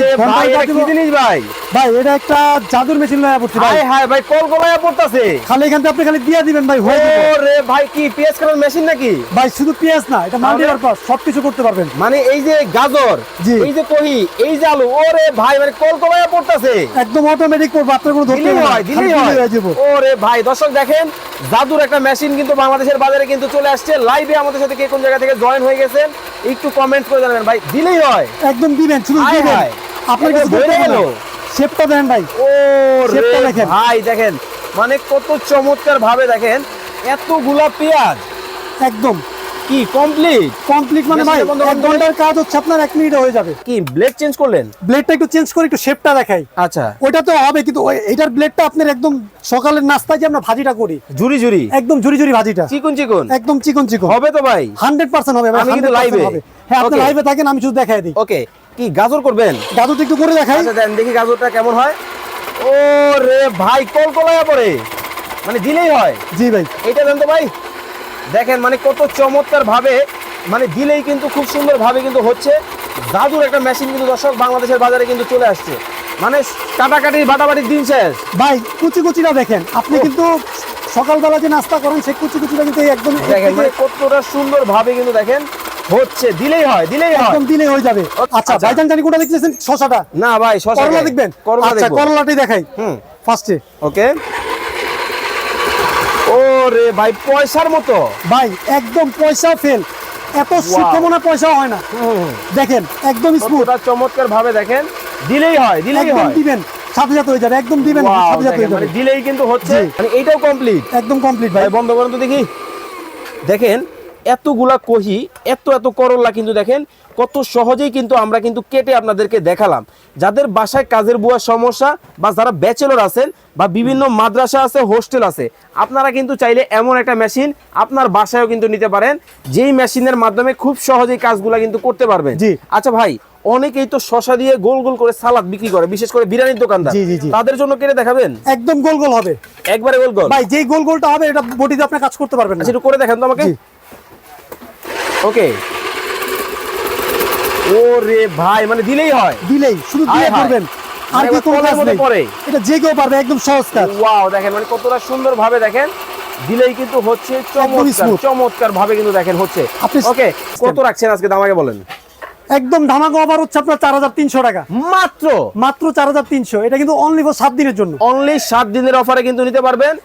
আরে ঘন্টায় ভাই, এটা কি জিনিস ভাই? ভাই এটা একটা জাদুর মেশিন লয়া পড়ছে ভাই। হাই হাই ভাই কল কলাইয়া পড়তাছে। খালি এখান থেকে আপনি খালি দিয়ে দিবেন ভাই হয়ে যাবে। ওরে ভাই কি পেঁয়াজ কাটার মেশিন নাকি? ভাই শুধু পেঁয়াজ না এটা মাল্টিপারপাস সবকিছু করতে পারবেন। মানে এই যে গাজর এই যে কহি এই যে আলু ওরে ভাই মানে কল কলাইয়া পড়তাছে। একদম অটোমেটিক আপনার কোনো ধরতে। হয় দিলেই হয়। ওরে ভাই দর্শক দেখেন জাদুর একটা মেশিন কিন্তু বাংলাদেশের বাজারে কিন্তু চলে আসছে। লাইভে আমাদের সাথে কে কোন জায়গা থেকে জয়েন হয়ে গেছেন একটু কমেন্ট করে জানাবেন ভাই দিলেই হয়। একদম দিবেন শুধু দিবেন। আপনার কিছু না গেল। শেপটা দেন ভাই। ও শেপটা দেখেন। ভাই দেখেন। মানে কত চমৎকার ভাবে দেখেন এতগুলা পেঁয়াজ। একদম। কি কমপ্লিট কমপ্লিট মানে ভাই এক ঘণ্টার কাজ হচ্ছে আপনার এক মিনিটে হয়ে যাবে। কি ব্লেড চেঞ্জ করলেন? ব্লেডটা একটু চেঞ্জ করে একটু শেপটা দেখাই। আচ্ছা। ওইটা তো হবে কিন্তু এটার ব্লেডটা আপনার একদম সকালের নাস্তায় যে আমরা ভাজিটা করি। জুরি জুরি একদম ঝুরি ঝুরি ভাজিটা। চিকন চিকন? একদম চিকন চিকন। হবে তো ভাই। হান্ড্রেড পার্সেন্ট হবে আমি কিন্তু 100%। হবে। হ্যাঁ আপনি. লাইভে থাকেন আমি শুধু দেখাই দিই। ওকে কি গাজর করবেন? গাজরটা একটু করে দেখাই। আচ্ছা দেন দেখি গাজরটা কেমন হয়। ও রে ভাই কলকলায়া পড়ে। মানে দিলেই হয়। জি ভাই। এটা দেন তো ভাই। দেখেন মানে কত চমৎকার ভাবে মানে দিলেই কিন্তু খুব সুন্দর ভাবে কিন্তু হচ্ছে। দাদুর একটা মেশিন কিন্তু দর্শক বাংলাদেশের বাজারে কিন্তু চলে আসছে। মানে কাটাকাটি বাটাবাটির দিন শেষ। ভাই কুচি কুচিটা দেখেন। আপনি কিন্তু সকালবেলা যে নাস্তা করেন সেই কুচি কুচিটা কিন্তু একদম দেখেন মানে কতটা সুন্দর ভাবে কিন্তু দেখেন হচ্ছে দিলেই হয় দিলেই হয়। একদম দিলে হয়ে যাবে। আচ্ছা আচ্ছা। ভাইজান জানি দেখতেছেন? শশাটা। না ভাই শশা করলা দেখবেন? করলা আচ্ছা করলাটাই দেখাই। হুম। ফার্স্টে ওকে। ও রে ভাই পয়সার মতো। ভাই একদম পয়সা ফেল এত সুখমনা পয়সা হয় না। দেখেন একদম স্মুথ চমৎকার ভাবে দেখেন। দিলেই হয় দিলেই হয়। দিবেন। সাথে সাথে হয়ে যাবে একদম দিবেন সাথে সাথে হয়ে মানে যাবে। দিলেই কিন্তু হচ্ছে। জি। মানে এইটাও কমপ্লিট একদম কমপ্লিট ভাই। ভাই বন্ধ করেন তো দেখি। দেখেন এতগুলা কহি এত এত করল্লা কিন্তু দেখেন কত সহজেই কিন্তু আমরা কিন্তু কেটে আপনাদেরকে দেখালাম। যাদের বাসায় কাজের বুয়ার সমস্যা বা যারা ব্যাচেলর আছেন বা বিভিন্ন মাদ্রাসা আছে হোস্টেল আছে আপনারা কিন্তু চাইলে এমন একটা মেশিন আপনার বাসায়ও কিন্তু নিতে পারেন যেই মেশিনের মাধ্যমে খুব সহজেই কাজগুলা কিন্তু করতে পারবেন। জি। আচ্ছা ভাই অনেকেই তো শশা দিয়ে গোল গোল করে সালাদ বিক্রি করে বিশেষ করে বিরিয়ানির দোকানদার। জি, জি, জি। তাদের জন্য কেটে দেখাবেন? একদম গোল গোল হবে। একবারে গোল গোল? ভাই যেই গোল গোলটা হবে এটা বডিতে আপনি কাজ করতে পারবেন না। আচ্ছা একটু করে দেখেন তো আমাকে। ওকে। ও রে ভাই মানে দিলেই হয়। দিলেই শুধু দিয়ে। করবেন আর মানে কি কোনো কাজ নেই। পড়ে। এটা যে কেউ পারবে একদম সহজ কাজ। ওয়াও দেখেন মানে কতটা সুন্দর ভাবে দেখেন দিলেই কিন্তু হচ্ছে চমৎকার চমৎকার ভাবে কিন্তু দেখেন হচ্ছে। আপনি- ওকে কত রাখছেন আজকে দামাকে বলেন? একদম ধামাকা অফার হচ্ছে আপনার চার হাজার তিনশো টাকা। মাত্র? মাত্র চার হাজার তিনশো। এটা কিন্তু অনলি ফর সাত দিনের জন্য। অনলি সাত দিনের অফারে কিন্তু নিতে পারবেন।